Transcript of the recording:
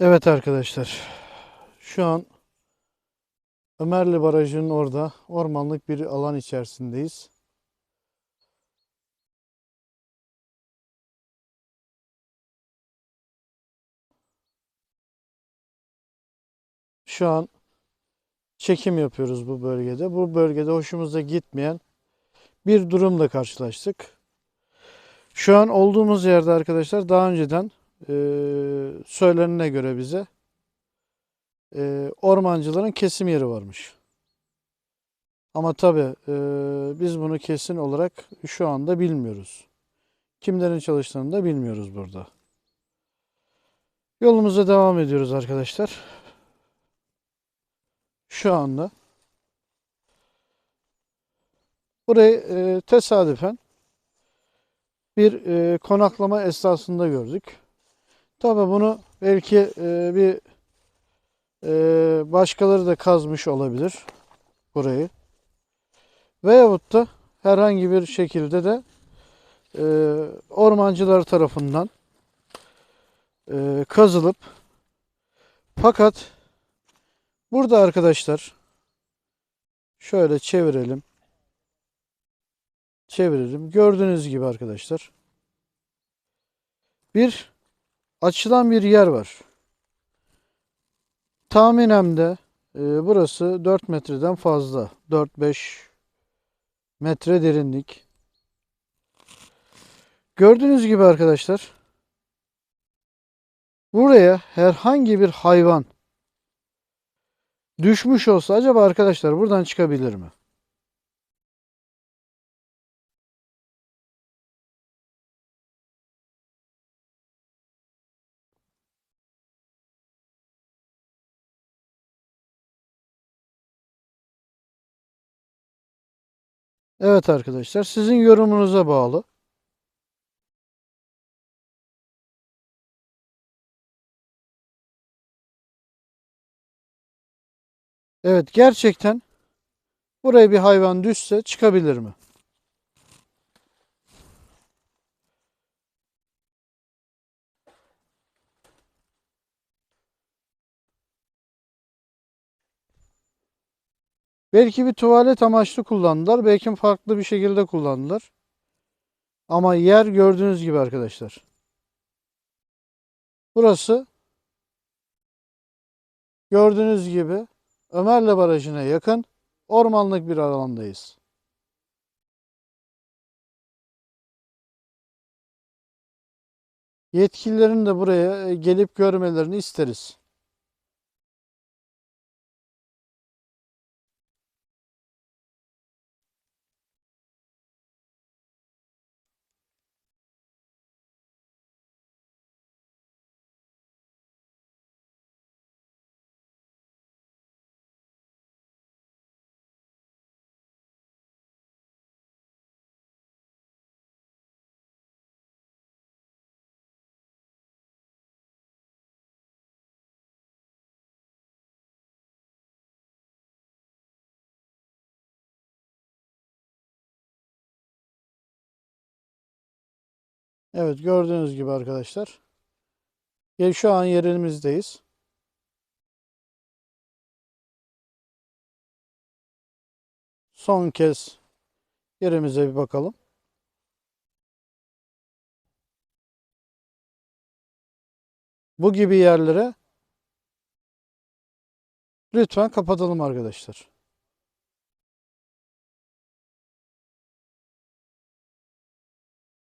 Evet arkadaşlar. Şu an Ömerli Barajı'nın orada ormanlık bir alan içerisindeyiz. Şu an çekim yapıyoruz bu bölgede. Bu bölgede hoşumuza gitmeyen bir durumla karşılaştık. Şu an olduğumuz yerde arkadaşlar daha önceden eee söylenene göre bize eee, ormancıların kesim yeri varmış. Ama tabii eee, biz bunu kesin olarak şu anda bilmiyoruz. Kimlerin çalıştığını da bilmiyoruz burada. Yolumuza devam ediyoruz arkadaşlar. Şu anda burayı eee, tesadüfen bir eee, konaklama esnasında gördük. Tabii bunu belki eee, bir eee, başkaları da kazmış olabilir burayı. Veyahut da herhangi bir şekilde de eee, ormancılar tarafından eee, kazılıp fakat burada arkadaşlar şöyle çevirelim. Çevirelim. Gördüğünüz gibi arkadaşlar bir açılan bir yer var. Tahminen de e, burası 4 metreden fazla. 4-5 metre derinlik. Gördüğünüz gibi arkadaşlar buraya herhangi bir hayvan düşmüş olsa acaba arkadaşlar buradan çıkabilir mi? Evet arkadaşlar sizin yorumunuza bağlı. Evet gerçekten buraya bir hayvan düşse çıkabilir mi? Belki bir tuvalet amaçlı kullandılar. Belki farklı bir şekilde kullandılar. Ama yer gördüğünüz gibi arkadaşlar. Burası gördüğünüz gibi Ömerle Barajı'na yakın ormanlık bir alandayız. Yetkililerin de buraya e, gelip görmelerini isteriz. Evet gördüğünüz gibi arkadaşlar. Şu an yerimizdeyiz. Son kez yerimize bir bakalım. Bu gibi yerlere lütfen kapatalım arkadaşlar.